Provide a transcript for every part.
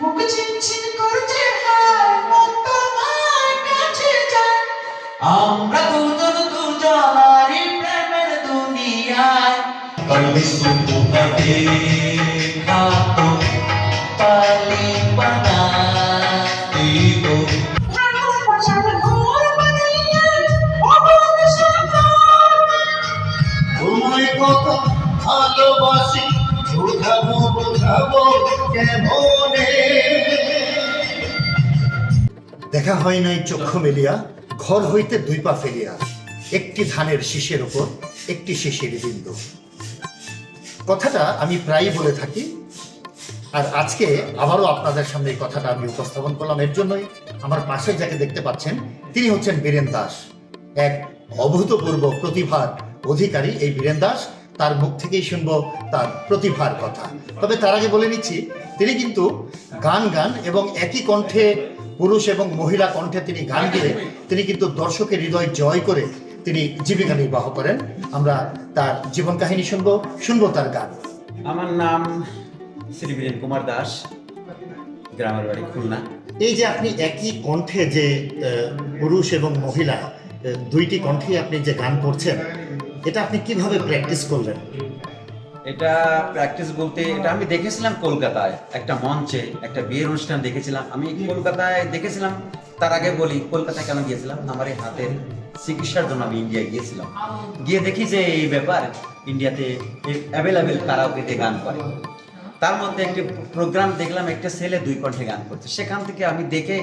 মুখ ছিনছিন করছে হায় মন তোমার কাছে যায়। আমরা দুজন দুজনারই প্রেমের দুনিয়ায়। কবি সুকুমাতে দেখা হয় নাই চক্ষু মেলিয়া, ঘর হইতে দুই পা ফেলিয়া। একটি ধানের শীষের ওপর একটি শিশির বিন্দু। কথাটা আমি প্রায়ই বলে থাকি, আর আজকে আবারও আপনাদের সামনে এই কথাটা আমি উপস্থাপন করলাম। এর জন্যই আমার পাশে যাকে দেখতে পাচ্ছেন, তিনি হচ্ছেন বীরেন দাস। এক অভূতপূর্ব প্রতিভার অধিকারী এই বীরেন দাস। তার মুখ থেকেই শুনব তার প্রতিভার কথা। তবে তার আগে বলে নিচ্ছি, তিনি কিন্তু গান গান এবং একই কণ্ঠে পুরুষ এবং মহিলা কণ্ঠে তিনি গান গেয়ে তিনি কিন্তু দর্শকের হৃদয় জয় করে তিনি জীবিকা নির্বাহ করেন। আমরা তার জীবন কাহিনী শুনব শুনব তার গান। আমার নাম শ্রী বীরেন কুমার দাস গ্রামের বাড়ি খুলনা। এই যে আপনি একই কণ্ঠে যে পুরুষ এবং মহিলা দুইটি কণ্ঠে আপনি যে গান করছেন এটা আপনি কীভাবে প্র্যাকটিস করলেন? এটা প্র্যাকটিস বলতে এটা আমি দেখেছিলাম কলকাতায় একটা মঞ্চে একটা বিয়ের অনুষ্ঠান দেখেছিলাম। আমি কলকাতায় দেখেছিলাম তার আগে বলি কলকাতায় কেন গিয়েছিলাম? আমার এই হাতের চিকিৎসার জন্য আমি ইন্ডিয়া গিয়েছিলাম। গিয়ে দেখি যে এই ব্যাপার ইন্ডিয়াতে অ্যাভেলেবেল কারাওকেতে গান করে। তার মধ্যে একটি প্রোগ্রাম দেখলাম একটা ছেলে দুই কণ্ঠে গান করছে। সেখান থেকে আমি দেখে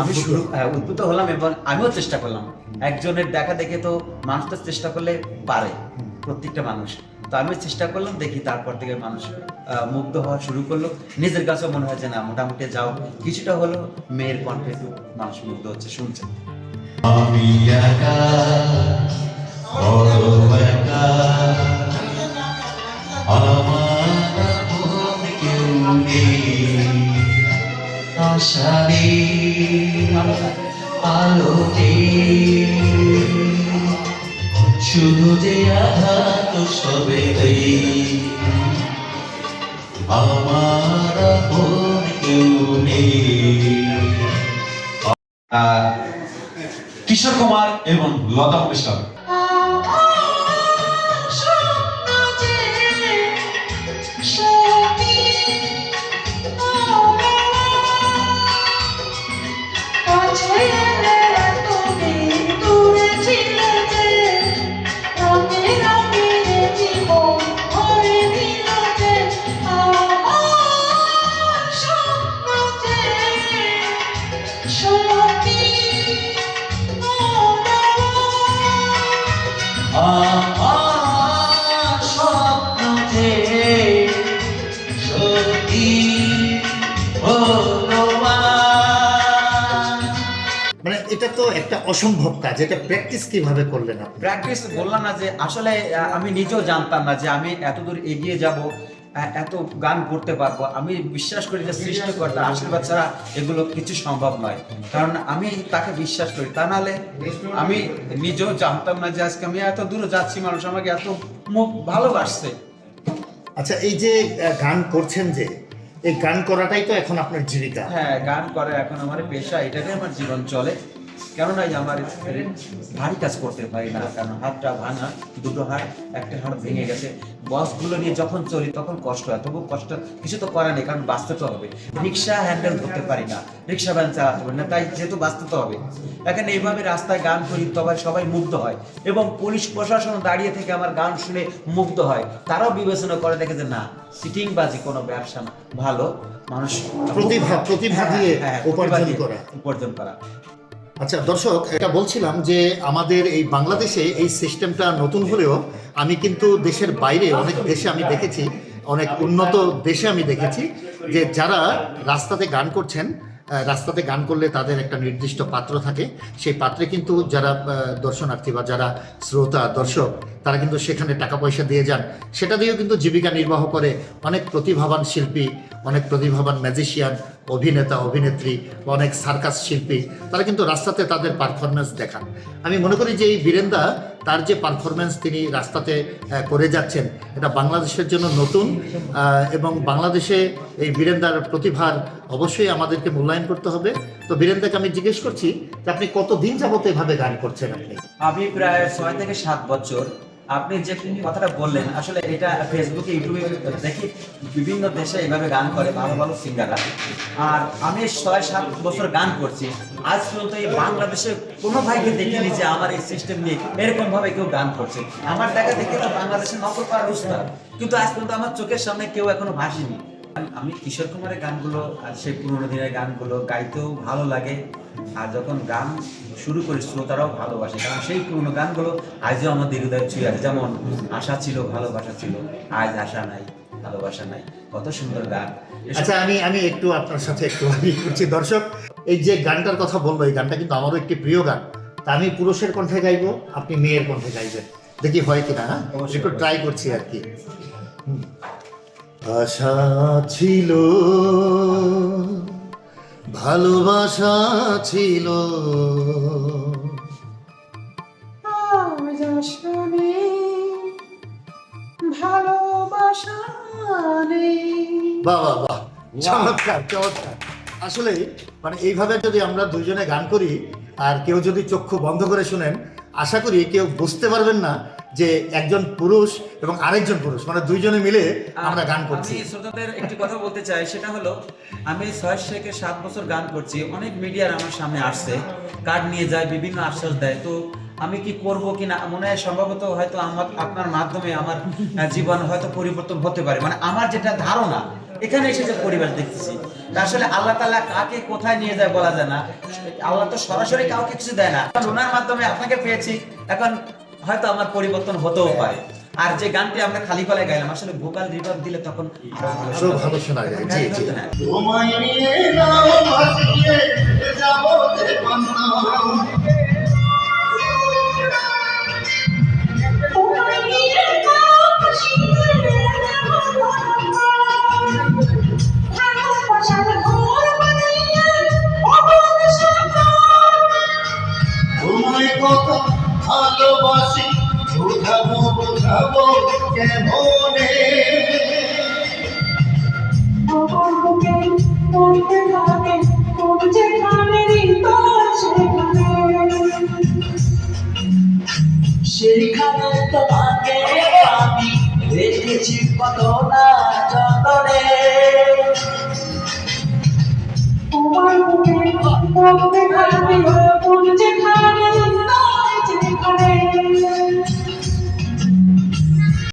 আমি শুরু হ্যাঁ, উদ্ভূত হলাম এবং আমিও চেষ্টা করলাম। একজনের দেখা দেখে তো মানুষ তো চেষ্টা করলে পারে প্রত্যেকটা মানুষ। তো আমি চেষ্টা করলাম, দেখি তারপর থেকে মানুষ মুগ্ধ হওয়া শুরু করল। নিজের কাছেও মনে হয় যে না, মোটামুটি যাও। কিছুটা হলো মেয়ের কণ্ঠে একটু মানুষ মুগ্ধ হচ্ছে শুনছে একা শুধু যে আঘাত সবে আমার কিশোর কুমার এবং লতা মঙ্গেশকর। তো একটা অসম্ভব কাজ এটা প্র্যাকটিস কীভাবে করলেন আপনি? প্র্যাকটিস বললাম না যে আসলে আমি নিজেও জানতাম না যে আমি এতদূর এগিয়ে যাব এত গান করতে পারব। আমি বিশ্বাস করি যে সৃষ্টিকর্তার আশীর্বাদ ছাড়া এগুলো কিছু সম্ভব নয়। কারণ আমি তাকে বিশ্বাস করি। তা নাহলে আমি নিজেও জানতাম না যে আজকে আমি এত দূরে যাচ্ছি মানুষ আমাকে এত মুখ ভালোবাসছে। আচ্ছা এই যে গান করছেন যে এই গান করাটাই তো এখন আপনার জীবিকা। হ্যাঁ গান করে এখন আমার পেশা এটাতে আমার জীবন চলে। কেননা আমার ভারী কাজ করতে পারি না কারণ হাতটা ভাঙা দুটো হাত একটা হাত ভেঙে গেছে। বসগুলো নিয়ে যখন চলি তখন কষ্ট হয়। তবু কষ্ট কিছু তো করার নেই কারণ বাঁচতে তো হবে। রিক্সা হ্যান্ডেল করতে পারি না রিক্সা ভ্যান চালাতে পারি না তাই যেহেতু বাঁচতে তো হবে। এখন এইভাবে রাস্তায় গান করি তবে সবাই মুগ্ধ হয়। এবং পুলিশ প্রশাসন দাঁড়িয়ে থেকে আমার গান শুনে মুগ্ধ হয়। তারাও বিবেচনা করে দেখে যে না সিটিং বাজি কোনো ব্যবসা ভালো মানুষ প্রতিভা- প্রতিভা হ্যাঁ, দিয়ে হ্যাঁ, উপার্জন করা। উপার্জন করা। আচ্ছা দর্শক, এটা বলছিলাম যে আমাদের এই বাংলাদেশে এই সিস্টেমটা নতুন হলেও আমি কিন্তু দেশের বাইরে, অনেক দেশে আমি দেখেছি, অনেক উন্নত দেশে আমি দেখেছি যে যারা রাস্তাতে গান করছেন রাস্তাতে গান করলে তাদের একটা নির্দিষ্ট পাত্র থাকে। সেই পাত্রে কিন্তু যারা দর্শনার্থী বা যারা শ্রোতা, দর্শক, তারা কিন্তু সেখানে টাকা পয়সা দিয়ে যান। সেটা দিয়েও কিন্তু জীবিকা নির্বাহ করে অনেক প্রতিভাবান শিল্পী, অনেক প্রতিভাবান ম্যাজিশিয়ান, অভিনেতা, অভিনেত্রী বা অনেক সার্কাস শিল্পী, তারা কিন্তু রাস্তাতে তাদের পারফরমেন্স দেখান। আমি মনে করি যে এই বীরেন্দা তার যে পারফরমেন্স তিনি রাস্তাতে করে যাচ্ছেন, এটা বাংলাদেশের জন্য নতুন এবং বাংলাদেশে এই বীরেন্দার প্রতিভার অবশ্যই আমাদেরকে মূল্যায়ন করতে হবে। তো বীরেন্দাকে আমি জিজ্ঞেস করছি যে আপনি কতদিন যাবত এভাবে গান করছেন আপনি? আমি প্রায় ছয় থেকে সাত বছর আপনি যে কথাটা বললেন, আসলে এটা ফেসবুকে ইউটিউবে দেখি বিভিন্ন দেশে এইভাবে গান করে ভালো ভালো সিঙ্গাররা আর আমি ছয় সাত বছর গান করছি। আজ পর্যন্ত এই বাংলাদেশে কোনো ভাইকে দেখিনি যে আমার এই সিস্টেম নিয়ে এরকম ভাবে কেউ গান করছে। আমার দেখা দেখে তো বাংলাদেশে নকল উস্তাদ কিন্তু আজ পর্যন্ত আমার চোখের সামনে কেউ এখনও ভাসেনি। আমি- কিশোর কুমারের গানগুলো আর সেই পুরোনো দিনের গানগুলো গাইতেও ভালো লাগে। আর যখন গান শুরু করি শ্রোতারাও ভালোবাসে। কারণ সেই পুরোনো গানগুলো আজও আমাদের হৃদয় ছুঁয়ে আছে। যেমন আশা ছিল ভালোবাসা ছিল আজ আশা নাই ভালোবাসা নাই। কত সুন্দর গান। আচ্ছা আমি আমি একটু আপনার সাথে একটু আমি করছি। দর্শক এই যে গানটার কথা বলব এই গানটা কিন্তু আমারও একটি প্রিয় গান। তা আমি পুরুষের কণ্ঠে গাইবো আপনি মেয়ের কণ্ঠে গাইবেন। দেখি হয় কিনা হ্যাঁ? একটু ট্রাই করছি আর কি। হুম। আশা ছিল ভালোবাসা ছিল। ভালোবাসা বাহ বাহ চমৎকার চমৎকার। আসলে মানে এইভাবে যদি আমরা দুইজনে গান করি আর কেউ যদি চক্ষু বন্ধ করে শুনেন আশা করি কেউ বুঝতে পারবেন না যে একজন পুরুষ এবং আরেকজন পুরুষ মানে দুইজনে মিলে আমরা গান করছি। আমি শ্রোতাদের একটি কথা বলতে চাই সেটা হলো আমি ছয় থেকে সাত বছর গান করছি অনেক মিডিয়ার আমার সামনে আসছে কার্ড নিয়ে যায় বিভিন্ন আশ্বাস দেয় তো আমি কি করব কি না মনে হয় সম্ভবত হয়তো আমার আপনার মাধ্যমে আমার জীবন হয়তো পরিবর্তন হতে পারে। মানে আমার যেটা ধারণা এখানে এসে যে পরিবেশ দেখতেছি আসলে আল্লাহ তালা কাকে কোথায় নিয়ে যায় বলা যায় না। আল্লাহ তো সরাসরি কাউকে কিছু দেয় না। ওনার মাধ্যমে আপনাকে পেয়েছি এখন হয়তো আমার পরিবর্তন হতেও পারে আর যে গানটি আমরা খালি গলায় গাইলাম আসলে ভোকাল রিভাব দিলে তখন আরও ভালো শোনা যায় জি জি হ্যাঁ। তোমায় নিয়ে নাও ভাসিয়ে যাব। কত না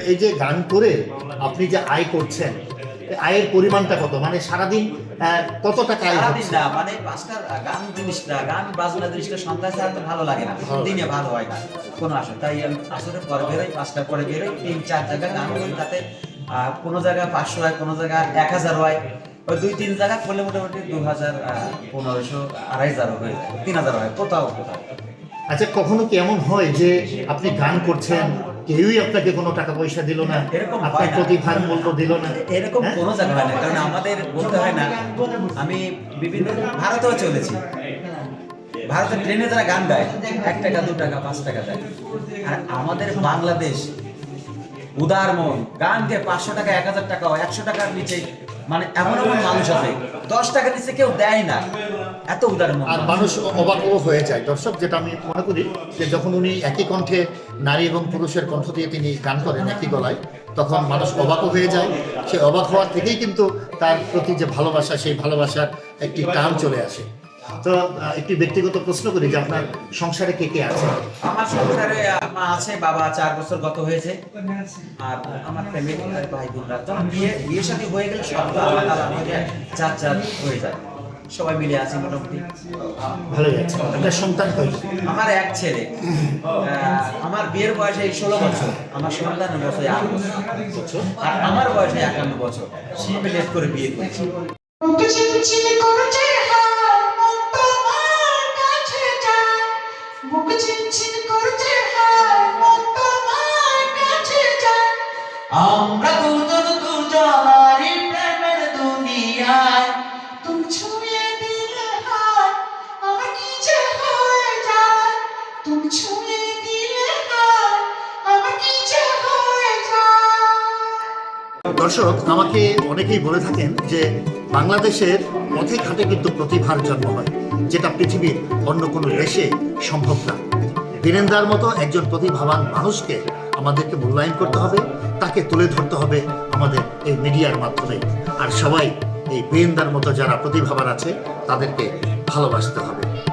এই যে গান করে আপনি যে আয় করছেন আয়ের পরিমাণটা কত? মানে সারাদিন কত টাকা না মানে পাঁচটা গান জিনিসটা গান বাজনা জিনিসটা সন্ধ্যায় ছাড়া তো ভালো লাগে না। দিনে ভালো হয় না কোনো আসে তাই আমি আসরের পরে বেরোই পাঁচটা পরে বেরোই তিন চার জায়গায় গান করি তাতে আহ, কোনো জায়গায় পাঁচশো হয় কোনো জায়গায় এক হাজার হয়। ওই দুই তিন জায়গা করলে মোটামুটি দু হাজার পনেরোশো আড়াই হাজার হয়ে যায় তিন হাজার হয় কোথাও কোথাও। আচ্ছা কখনো কি এমন হয় যে আপনি গান করছেন কেউই আপনাকে কোনো টাকা পয়সা দিল না আপনার। প্রতিভার মূল্য দিল না এরকম হ্যাঁ? কোনো জায়গা না কারণ আমাদের বলতে হয় না আমি বিভিন্ন ভারতেও চলেছি ভারতের ট্রেনে যারা গান গায় এক টাকা দু টাকা পাঁচ টাকা দেয় আর আমাদের বাংলাদেশ উদার মন গান গিয়ে পাঁচশো টাকা এক হাজার টাকা একশো টাকার নিচে মানে এমন এমন মানুষ আছে, দশ টাকা নিচে কেউ দেয় না। এত উদার আর মানুষ অবাক হয়ে যায়। দর্শক, যেটা আমি মনে করি যে যখন উনি একই কণ্ঠে নারী এবং পুরুষের কণ্ঠ দিয়ে তিনি গান করেন একই গলায়, তখন মানুষ অবাক হয়ে যায়। সে অবাক হওয়ার থেকেই কিন্তু তার প্রতি যে ভালোবাসা, সেই ভালোবাসার একটি টান চলে আসে। তো একটি ব্যক্তিগত প্রশ্ন করি যে আপনার সংসারে কে কে আছে? আমার সংসারে মা আছে বাবা চার বছর গত হয়েছে। আর আমার ফ্যামিলি ভাই বোনরা বিয়ে বিয়ে শাদী হয়ে গেলে সব তো আলাদা আলাদা হয়ে যায় চার চার হয়ে যায়। সবাই মিলে আছি মোটামুটি। ভালোই আছে। আপনার সন্তান কয়জন? আমার এক ছেলে। আহ, আমার বিয়ের বয়স এই ষোলো বছর। আমার সন্তানের বয়স আট বছর। আর আমার বয়স একান্ন বছর। আমি লেট করে বিয়ে করেছি। দর্শক আমাকে অনেকেই বলে থাকেন যে বাংলাদেশের পথে ঘাটে কিন্তু প্রতিভার জন্ম হয়। যেটা পৃথিবীর অন্য কোনো দেশে সম্ভব না। বীরেন্দার মতো একজন প্রতিভাবান মানুষকে আমাদেরকে মূল্যায়ন করতে হবে, তাকে তুলে ধরতে হবে আমাদের এই মিডিয়ার মাধ্যমে। আর সবাই এই বীরেন্দার মতো যারা প্রতিভাবান আছে, তাদেরকে ভালোবাসতে হবে।